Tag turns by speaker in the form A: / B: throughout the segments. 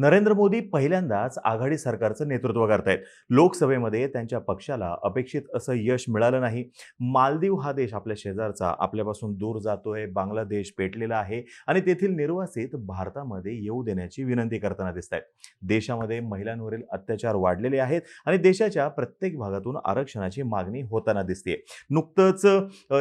A: नरेंद्र मोदी पहिल्यांदाच आघाडी सरकारचं नेतृत्व करतायत. लोकसभेमध्ये त्यांच्या पक्षाला अपेक्षित असं यश मिळालं नाही. मालदीव हा देश आपल्या शेजारचा आपल्यापासून दूर जातोय बांगलादेश पेटलेला आहे आणि तेथील निर्वासित भारतामध्ये येऊ देण्याची विनंती करताना दिसत आहेत देशामध्ये महिलांवरील अत्याचार वाढलेले आहेत आणि देशाच्या प्रत्येक भागातून आरक्षणाची मागणी होताना दिसते नुकतंच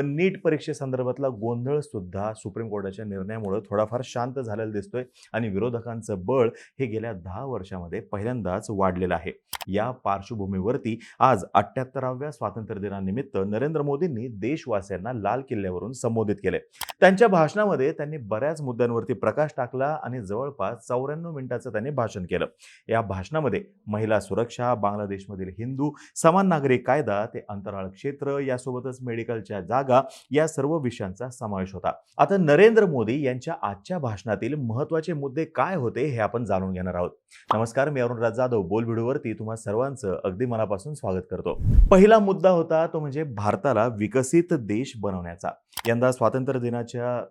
A: नीट परीक्षेसंदर्भातला गोंधळ सुद्धा सुप्रीम कोर्टाच्या निर्णयामुळे थोडाफार शांत झालेला दिसतोय आणि विरोधकांचं बळ हे गेल्या दहा वर्षामध्ये पहिल्यांदाच वाढलेलं आहे. या पार्श्वभूमीवरती आज अठ्याहत्तराव्या स्वातंत्र्य दिनानिमित्त नरेंद्र मोदींनी देशवासियांना लाल किल्ल्यावरून संबोधित केले. त्यांच्या भाषणामध्ये त्यांनी बऱ्याच मुद्द्यांवरती प्रकाश टाकला आणि जवळपास चौऱ्याण्णव मिनिटाचं त्यांनी भाषण केलं. या भाषणामध्ये महिला सुरक्षा बांगलादेशमधील हिंदू समान नागरिक कायदा ते अंतराळ क्षेत्र यासोबतच मेडिकलच्या जागा या सर्व विषयांचा समावेश होता. आता नरेंद्र मोदी यांच्या आजच्या भाषणातील महत्त्वाचे मुद्दे काय होते हे आपण जाणून घेणार आहोत. नमस्कार मी अरुणराज जाधव बोल व्हिडिओवरती तुम्हा सर्वांचं अगदी मनापासून स्वागत करतो. पहिला मुद्दा होता तो म्हणजे भारताला विकसित देश बनवण्याचा. यंदा स्वातंत्र्य दिनाच्या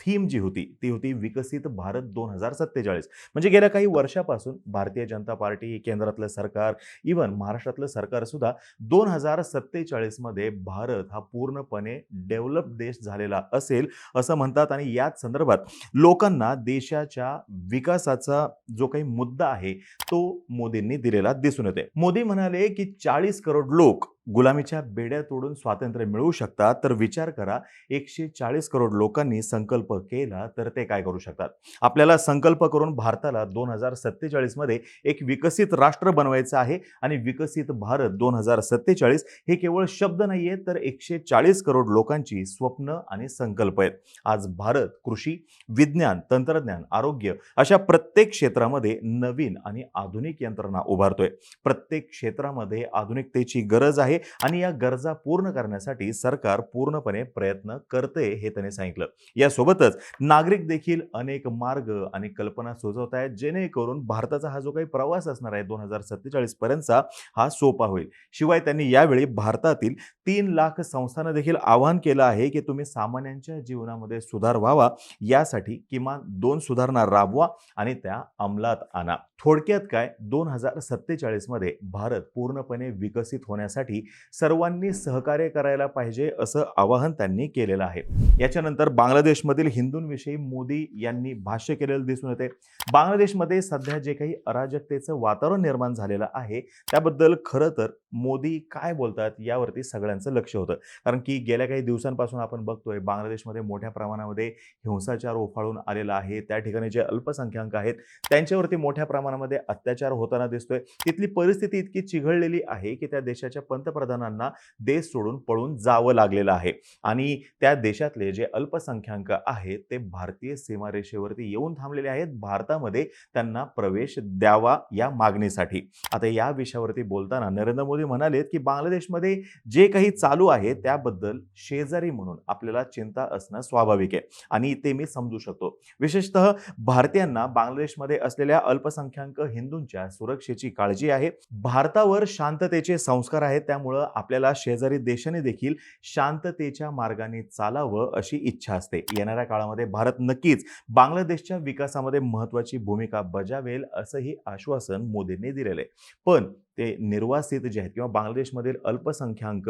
A: थीम जी होती ती होती विकसित भारत दोन हजार सत्तेचाळीस. म्हणजे गेल्या काही वर्षापासून भारतीय जनता पार्टी केंद्रातलं सरकार इवन महाराष्ट्रातलं सरकार सुद्धा दोन हजार सत्तेचाळीसमध्ये भारत हा पूर्णपणे डेव्हलप देश झालेला असेल असं म्हणतात. आणि याच संदर्भात लोकांना देशाच्या विकासाचा जो काही मुद्दा आहे तो मोदींनी दिलेला दिसून येते मोदी म्हणाले की चाळीस करोड लोक गुलामीच्या बेड्या तोडून स्वातंत्र्य मिळवू शकतात तर विचार करा एकशे चाळीस करोड लोकांनी संकल्प केला तर ते काय करू शकतात? आपल्याला संकल्प करून भारताला दोन हजार सत्तेचाळीसमध्ये एक विकसित राष्ट्र बनवायचं आहे आणि विकसित भारत दोन हजार सत्तेचाळीस हे केवळ शब्द नाही आहेत तर एकशे चाळीस करोड लोकांची स्वप्न आणि संकल्प आहेत. आज भारत कृषी विज्ञान तंत्रज्ञान आरोग्य अशा प्रत्येक क्षेत्रामध्ये नवीन आणि आधुनिक यंत्रणा उभारतोय. प्रत्येक क्षेत्रामध्ये आधुनिकतेची गरज आहे आणि या गरजा पूर्ण करण्यासाठी सरकार पूर्णपणे प्रयत्न करते हे त्याने सांगितलं. यासोबतच नागरिक देखील अनेक मार्ग आणि कल्पना सुचवत आहेत जेणेकरून भारताचा हा जो काही प्रवास असणार आहे दोन हजार सत्तेचाळीस पर्यंतचा हा सोपा होईल. शिवाय त्यांनी यावेळी भारतातील तीन लाख संस्थांना देखील आवाहन केलं आहे की तुम्ही सामान्यांच्या जीवनामध्ये सुधार व्हावा यासाठी किमान दोन सुधारणा राबवा आणि त्या अंमलात आणा. थोडक्यात काय? दोन हजार सत्तेचाळीसमध्ये भारत पूर्णपणे विकसित होण्यासाठी सर्वांनी सहकार्य करायला पाहिजे असं आवाहन त्यांनी केलेलं आहे. याच्यानंतर बांगलादेशमधील हिंदूंविषयी मोदी यांनी भाष्य केलेलं दिसून येते. बांगलादेशमध्ये सध्या जे काही अराजकतेचं वातावरण निर्माण झालेलं आहे त्याबद्दल खरं तर मोदी काय बोलतात यावरती सगळ्यांचं लक्ष होतं. कारण की गेल्या काही दिवसांपासून आपण बघतोय बांगलादेशमध्ये मोठ्या प्रमाणामध्ये हिंसाचार उफाळून आलेला आहे. त्या ठिकाणी जे अल्पसंख्याक आहेत त्यांच्यावरती मोठ्या प्रमाणामध्ये अत्याचार होताना दिसतोय. तिथली परिस्थिती इतकी चिघळलेली आहे की त्या देशाच्या पंतप्रधानांना देश सोडून पळून जावं लागलेलं आहे. आणि त्या देशातले जे अल्पसंख्याक आहेत ते भारतीय सीमारेषेवरती येऊन थांबलेले आहेत. भारतामध्ये त्यांना प्रवेश द्यावा या मागणीसाठी. आता या विषयावरती बोलताना नरेंद्र मोदी म्हणालेत की बांगलादेशमध्ये जे काही चालू आहे त्याबद्दल शेजारी म्हणून आपल्याला चिंता असणं स्वाभाविक आहे. आणि ते मी समजू शकतो. विशेषतः भारतीयांना बांगलादेशमध्ये असलेल्या अल्पसंख्याक हिंदूंच्या सुरक्षेची काळजी आहे. भारतावर शांततेचे संस्कार आहेत त्यामुळं आपल्याला शेजारी देशाने देखील शांततेच्या मार्गाने चालावं अशी इच्छा असते. येणाऱ्या काळामध्ये भारत नक्कीच बांगलादेशच्या विकासामध्ये महत्वाची भूमिका बजावेल असंही आश्वासन मोदींनी दिलेलं आहे. पण ते निर्वासित जे आहेत किंवा बांगलादेशमधील अल्पसंख्याक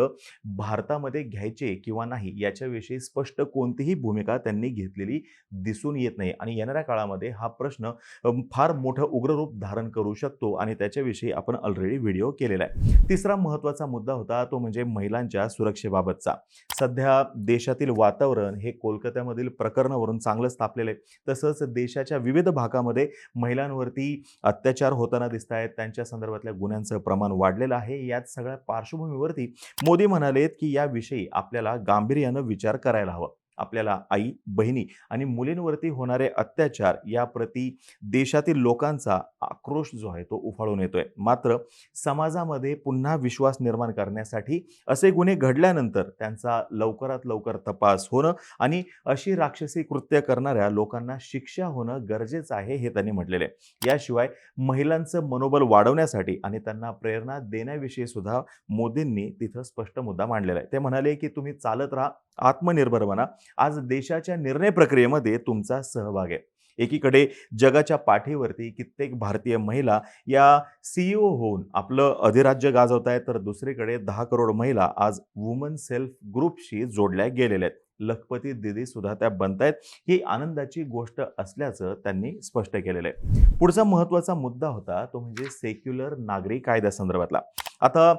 A: भारतामध्ये घ्यायचे किंवा नाही याच्याविषयी स्पष्ट कोणतीही भूमिका त्यांनी घेतलेली दिसून येत नाही. आणि येणाऱ्या काळामध्ये हा प्रश्न फार मोठं उग्ररूप धारण करू शकतो आणि त्याच्याविषयी आपण ऑलरेडी व्हिडिओ केलेला आहे. तिसरा महत्त्वाचा मुद्दा होता तो म्हणजे महिलांच्या सुरक्षेबाबतचा. सध्या देशातील वातावरण हे कोलकात्यामधील प्रकरणावरून चांगलंच तापलेलं आहे. तसंच देशाच्या विविध भागामध्ये महिलांवरती अत्याचार होताना दिसत आहेत त्यांच्या संदर्भातल्या गुन्ह्यांचं प्रमाण वाढलेलं आहे. याच सगळ्या पार्श्वभूमीवरती मोदी म्हणालेत की याविषयी आपल्याला गांभीर्यानं विचार करायला हवा. आपल्याला आई बहिणी आणि मुलींवरती होणारे अत्याचार याप्रती देशातील लोकांचा आक्रोश जो आहे तो उफाळून येतोय. मात्र समाजामध्ये पुन्हा विश्वास निर्माण करण्यासाठी असे गुन्हे घडल्यानंतर त्यांचा लवकरात लवकर तपास होणं आणि अशी राक्षसी कृत्य करणाऱ्या लोकांना शिक्षा होणं गरजेचं आहे हे त्यांनी म्हटलेले आहे. याशिवाय महिलांचं मनोबल वाढवण्यासाठी आणि त्यांना प्रेरणा देण्याविषयी सुद्धा मोदींनी तिथं स्पष्ट मुद्दा मांडलेला आहे. ते म्हणाले की तुम्ही चालत राहा आत्मनिर्भर बना आज देशाच्या निर्णय प्रक्रियेमध्ये तुमचा सहभाग आहे. एकीकडे जगाच्या पाठीवरती कित्येक भारतीय महिला या सीईओ होऊन आपलं अधिराज्य गाजवत आहेत तर दुसरीकडे दहा करोड महिला आज वुमन सेल्फ ग्रुपशी जोडल्या गेलेल्या आहेत. लखपती दिदी सुद्धा त्या बनतायत ही आनंदाची गोष्ट असल्याचं त्यांनी स्पष्ट केलेलं आहे. पुढचा महत्त्वाचा मुद्दा होता तो म्हणजे सेक्युलर नागरी कायद्यासंदर्भातला. आता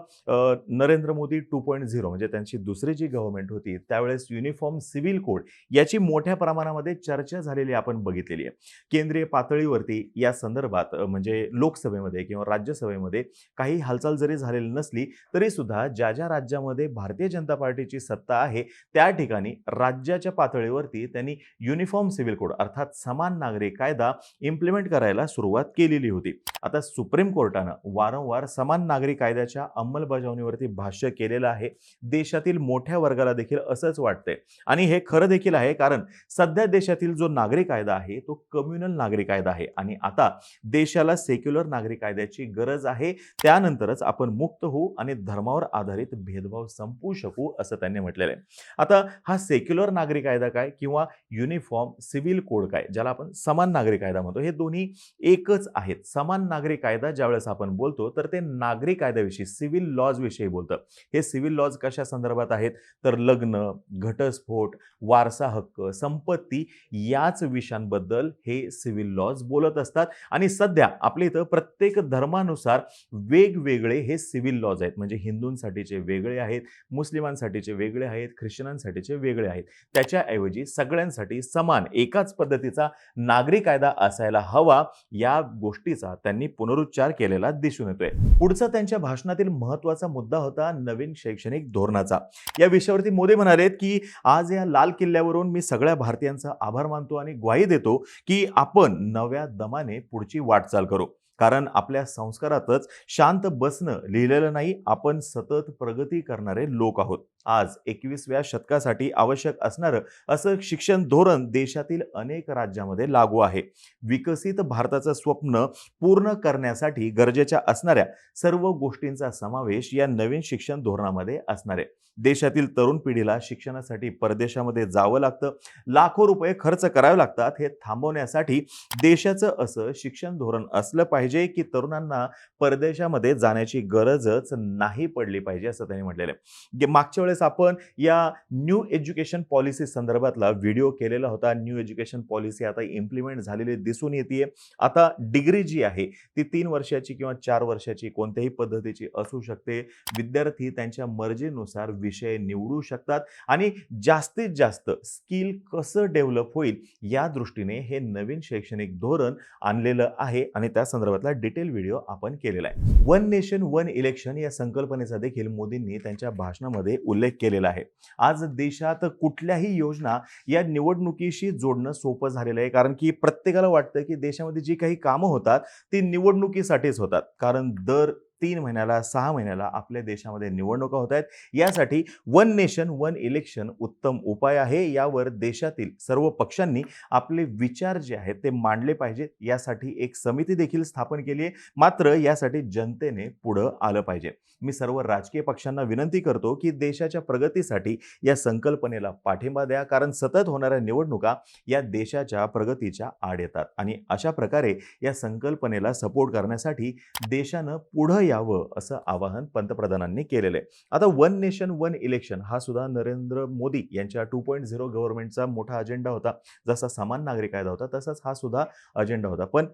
A: Narendra Modi two point zero म्हणजे त्यांची दुसरी जी गव्हर्नमेंट होती त्यावेळेस युनिफॉर्म सिव्हिल कोड याची मोठ्या प्रमाणामध्ये चर्चा झालेली आपण बघितलेली आहे. केंद्रीय पातळीवरती या संदर्भात म्हणजे लोकसभेमध्ये किंवा राज्यसभेमध्ये काही हालचाल जरी झालेली नसली तरी सुद्धा ज्या ज्या राज्यामध्ये भारतीय जनता पार्टीची सत्ता आहे त्या ठिकाणी राज्याच्या पातळीवरती त्यांनी युनिफॉर्म सिव्हिल कोड अर्थात समान नागरी कायदा इम्प्लिमेंट करायला सुरुवात केलेली होती. आता सुप्रीम कोर्टानं वारंवार समान नागरी कायद्याच्या अंमलबजावणीवरती भाष्य केलेलं आहे. देशातील मोठ्या वर्गाला देखील असंच वाटतंय. आणि हे खरं देखील आहे कारण सध्या देशातील जो नागरी कायदा आहे तो कम्युनल नागरी कायदा आहे. आणि आता देशाला सेक्युलर नागरी कायद्याची गरज आहे. त्यानंतरच आपण मुक्त होऊ आणि धर्मावर आधारित भेदभाव संपवू शकू असं त्यांनी म्हटलेलं आहे. आता हा सेक्युलर नागरी कायदा काय किंवा युनिफॉर्म सिव्हिल कोड काय ज्याला आपण समान नागरी कायदा म्हणतो हे दोन्ही एकच आहेत. समान नागरी कायदा ज्यावेळेस आपण बोलतो तर ते नागरी कायद्याविषयी सिव्हिल लॉज विषयी बोलतं. हे सिव्हिल लॉज कशा संदर्भात आहेत? तर लग्न घटस्फोट वारसा हक्क संपत्ती याच विषयांबद्दल हे सिव्हिल लॉज बोलत असतात. आणि सध्या आपल्या इथं प्रत्येक धर्मानुसार वेगवेगळे हे सिव्हिल लॉज आहेत. म्हणजे हिंदूंसाठीचे वेगळे आहेत मुस्लिमांसाठीचे वेगळे आहेत ख्रिश्चनांसाठीचे वेगळे आहेत. त्याच्याऐवजी सगळ्यांसाठी समान एकाच पद्धतीचा नागरी कायदा असायला हवा या गोष्टीचा त्यांनी पुनरुच्चार केलेला दिसून येतोय. पुढचा त्यांच्या भाषणातील महत्त्वाचा मुद्दा होता नवीन शैक्षणिक धोरणाचा. या विषयावरती मोदी म्हणालेत की आज या लाल किल्ल्यावरून मी सगळ्या भारतीयांचा आभार मानतो आणि ग्वाही देतो की आपण नव्या दमाने पुढची वाटचाल करू. कारण आपल्या संस्कारातच शांत बसणं लिहिलेलं नाही आपण सतत प्रगती करणारे लोक आहोत. आज एकवीसव्या शतकासाठी आवश्यक असणारं असं शिक्षण धोरण देशातील अनेक राज्यामध्ये लागू आहे. विकसित भारताचं स्वप्न पूर्ण करण्यासाठी गरजेच्या असणाऱ्या सर्व गोष्टींचा समावेश या नवीन शिक्षण धोरणामध्ये असणार आहे. देशातील तरुण पिढीला शिक्षणासाठी परदेशामध्ये जावं लागतं. लाखो रुपये खर्च करावे लागतात. हे थांबवण्यासाठी देशाचं असं शिक्षण धोरण असलं पाहिजे. की तरुणांना परदेशामध्ये जाण्याची गरजच नाही पडली पाहिजे असं त्यांनी म्हटलेलं आहे. मागच्या वेळेस आपण या न्यू एज्युकेशन पॉलिसी संदर्भातला व्हिडिओ केलेला होता. न्यू एज्युकेशन पॉलिसी आता इम्प्लिमेंट झालेली दिसून येते आता डिग्री जी आहे ती तीन वर्षाची किंवा चार वर्षाची कोणत्याही पद्धतीची असू शकते. विद्यार्थी त्यांच्या मर्जीनुसार विषय निवडू शकतात आणि जास्तीत जास्त स्किल कसं डेव्हलप होईल या दृष्टीने हे नवीन शैक्षणिक धोरण आणलेलं आहे आणि त्या संदर्भात संदर्भातला डिटेल व्हिडिओ आपण केलेला आहे. वन नेशन वन इलेक्शन या संकल्पनेचा देखील मोदींनी त्यांच्या भाषणामध्ये उल्लेख केलेला आहे. आज देशात कुठल्याही योजना या निवडणुकीशी जोडणं सोपं झालेलं आहे. कारण की प्रत्येकाला वाटतं की देशामध्ये जी काही कामं होतात ती निवडणुकीसाठीच होतात. कारण दर तीन महिन्याला सहा महिन्याला आपल्या देशामध्ये निवडणुका होत आहेत. यासाठी वन नेशन वन इलेक्शन उत्तम उपाय आहे. यावर देशातील सर्व पक्षांनी आपले विचार जे आहेत ते मांडले पाहिजेत. यासाठी एक समिती देखील स्थापन केली आहे. मात्र यासाठी जनतेने पुढं आलं पाहिजे. मी सर्व राजकीय पक्षांना विनंती करतो की देशाच्या प्रगतीसाठी या संकल्पनेला पाठिंबा द्या. कारण सतत होणाऱ्या निवडणुका या देशाच्या प्रगतीच्या आड येतात. आणि अशा प्रकारे या संकल्पनेला सपोर्ट करण्यासाठी देशानं पुढं यावं असं आवाहन पंतप्रधानांनी केलेलं आहे. आता वन नेशन वन इलेक्शन हा सुद्धा नरेंद्र मोदी यांच्या टू पॉईंट झिरो गव्हर्नमेंटचा मोठा अजेंडा होता. जसा समान नागरिक कायदा होता तसाच हा सुद्धा अजेंडा होता. पण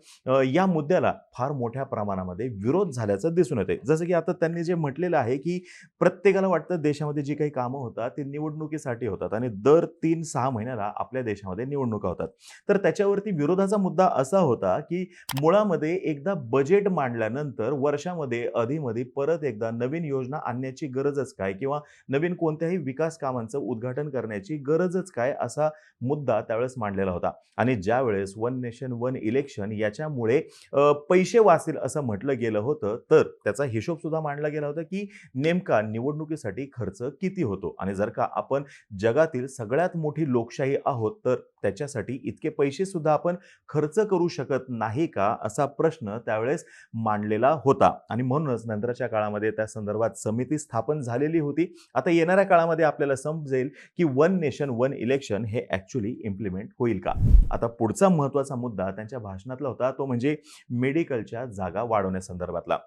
A: या मुद्द्याला फार मोठ्या प्रमाणामध्ये विरोध झाल्याचं दिसून येते जसं की आता त्यांनी जे म्हटलेलं आहे की प्रत्येकाला वाटतं देशामध्ये जी काही कामं होतात ती निवडणुकीसाठी होतात आणि दर तीन सहा महिन्याला आपल्या देशामध्ये निवडणुका होतात. तर त्याच्यावरती विरोधाचा मुद्दा असा होता की मुळामध्ये एकदा बजेट मांडल्यानंतर वर्षामध्ये अधिमधी परत एकदा नवीन योजना आणण्याची गरजच काय? किंवा नवीन कोणत्याही विकास कामांचं उद्घाटन करण्याची गरजच काय? असा मुद्दा त्यावेळेस मांडलेला होता. आणि ज्यावेळेस वन नेशन वन इलेक्शन याच्यामुळे पैसे वाचतील असं म्हटलं गेलं होतं तर त्याचा हिशोब सुद्धा मांडला गेला होता की नेमका निवडणुकीसाठी खर्च किती होतो? आणि जर का आपण जगातील सगळ्यात मोठी लोकशाही आहोत तर त्याच्यासाठी इतके पैसे सुद्धा आपण खर्च करू शकत नाही का असा प्रश्न त्यावेळेस मांडलेला होता. आणि म्हणूनच नंतरच्या काळामध्ये त्या संदर्भात समिती स्थापन झालेली होती. आता येणाऱ्या काळामध्ये आपल्याला समजेल की वन नेशन वन इलेक्शन हे ॲक्च्युली इम्प्लिमेंट होईल का? आता पुढचा महत्त्वाचा मुद्दा त्यांच्या भाषणातला होता तो म्हणजे मेडिकलच्या जागा वाढवण्यासंदर्भातला.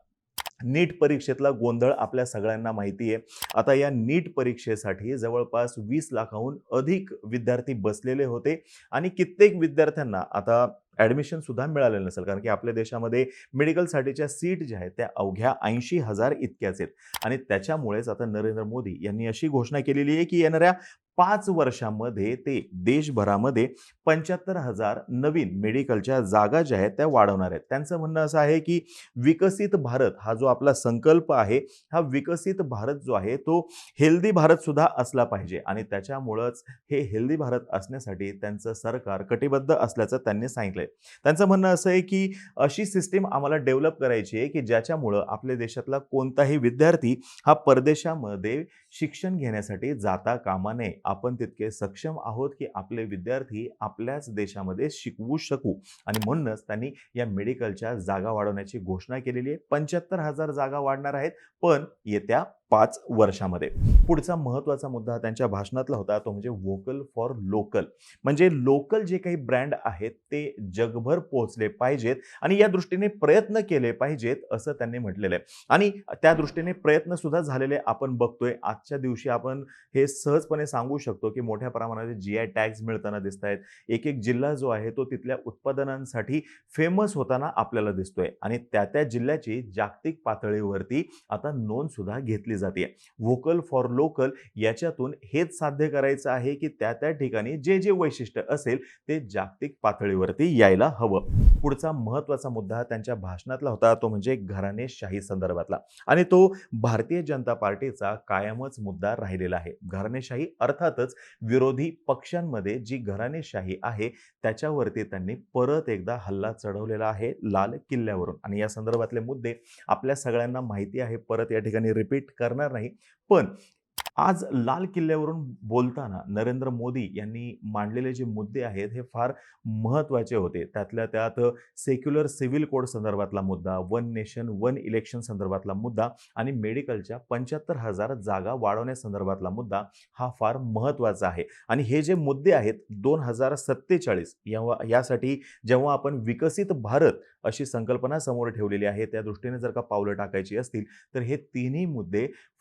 A: नीट परीक्षेतला गोंधळ आपल्या सगळ्यांना माहिती आहे आता या नीट परीक्षेसाठी जवळपास वीस लाखाहून अधिक विद्यार्थी बसलेले होते आणि कित्येक विद्यार्थ्यांना आता ॲडमिशन सुद्धा मिळालेलं नसेल. कारण की आपल्या देशामध्ये मेडिकलसाठीच्या सीट ज्या आहेत त्या अवघ्या ऐंशी हजार इतक्याच आहेत. आणि त्याच्यामुळेच आता नरेंद्र मोदी यांनी अशी घोषणा केलेली आहे की येणाऱ्या पाच वर्षामध्ये ते देशभरामध्ये पंच्याहत्तर हजार नवीन मेडिकलच्या जागा ज्या आहेत त्या वाढवणार आहेत. त्यांचं म्हणणं असं आहे की विकसित भारत हा जो आपला संकल्प आहे हा विकसित भारत जो आहे तो हेल्दी भारतसुद्धा असला पाहिजे. आणि त्याच्यामुळंच हे हेल्दी भारत असण्यासाठी त्यांचं सरकार कटिबद्ध असल्याचं त्यांनी सांगितलं आहे त्यांचं म्हणणं असं आहे की अशी सिस्टीम आम्हाला डेव्हलप करायची आहे की ज्याच्यामुळं आपल्या देशातला कोणताही विद्यार्थी हा परदेशामध्ये शिक्षण घेण्यासाठी जाता कामा नये. आपण तितके सक्षम आहोत की आपले विद्यार्थी आपल्याच देशामध्ये शिकवू शकू. आणि म्हणूनच त्यांनी या मेडिकलच्या जागा वाढवण्याची घोषणा केलेली आहे. पंच्याहत्तर हजार जागा वाढणार आहेत. पण येत्या पाच वर्षामध्ये. पुढचा महत्त्वाचा मुद्दा त्यांच्या भाषणातला होता तो म्हणजे वोकल फॉर लोकल म्हणजे लोकल जे काही ब्रँड आहेत ते जगभर पोहोचले पाहिजेत आणि या दृष्टीने प्रयत्न केले पाहिजेत असं त्यांनी म्हटलेलं आहे. आणि त्या दृष्टीने प्रयत्न सुद्धा झालेले आपण बघतोय. आजच्या दिवशी आपण हे सहजपणे सांगू शकतो की मोठ्या प्रमाणात जी आय टॅग्स मिळताना दिसत आहेत एक एक जिल्हा जो आहे तो तिथल्या उत्पादनांसाठी फेमस होताना आपल्याला दिसतोय. आणि त्या त्या जिल्ह्याची जागतिक पातळीवरती आता नोंद सुद्धा घेतली जाते. व्होकल फॉर लोकल याच्यातून हेच साध्य करायचं आहे की त्या त्या ठिकाणी जे जे वैशिष्ट्य असेल ते जागतिक पातळीवरती यायला हवं. पुढचा महत्त्वाचा मुद्दा त्यांच्या भाषणातला होता तो म्हणजे घराणेशाही संदर्भातला. आणि तो भारतीय जनता पार्टीचा कायमच मुद्दा राहिलेला आहे. घराणेशाही अर्थातच विरोधी पक्षांमध्ये जी घराणेशाही आहे त्याच्यावरती त्यांनी परत एकदा हल्ला चढवलेला आहे लाल किल्ल्यावरून. आणि या संदर्भातले मुद्दे आपल्या सगळ्यांना माहिती आहे परत या ठिकाणी रिपीट कर करणार नाही. पण आज लाल किल्ल्यावरून बोलताना नरेंद्र मोदी यांनी मांडलेले जे मुद्दे आहेत हे फार महत्त्वाचे होते. त्यातल्या त्यात सेक्युलर सिव्हिल कोड संदर्भातला मुद्दा वन नेशन वन इलेक्शन संदर्भातला मुद्दा आणि मेडिकलच्या पंच्याहत्तर हजार जागा वाढवण्यासंदर्भातला मुद्दा हा फार महत्त्वाचा आहे. आणि हे जे मुद्दे आहेत दोन हजार सत्तेचाळीस या यासाठी जेव्हा आपण विकसित भारत अशी संकल्पना समोर ठेवलेली आहे त्या दृष्टीने जर का पावलं टाकायची असतील तर हे तिन्ही मुद्दे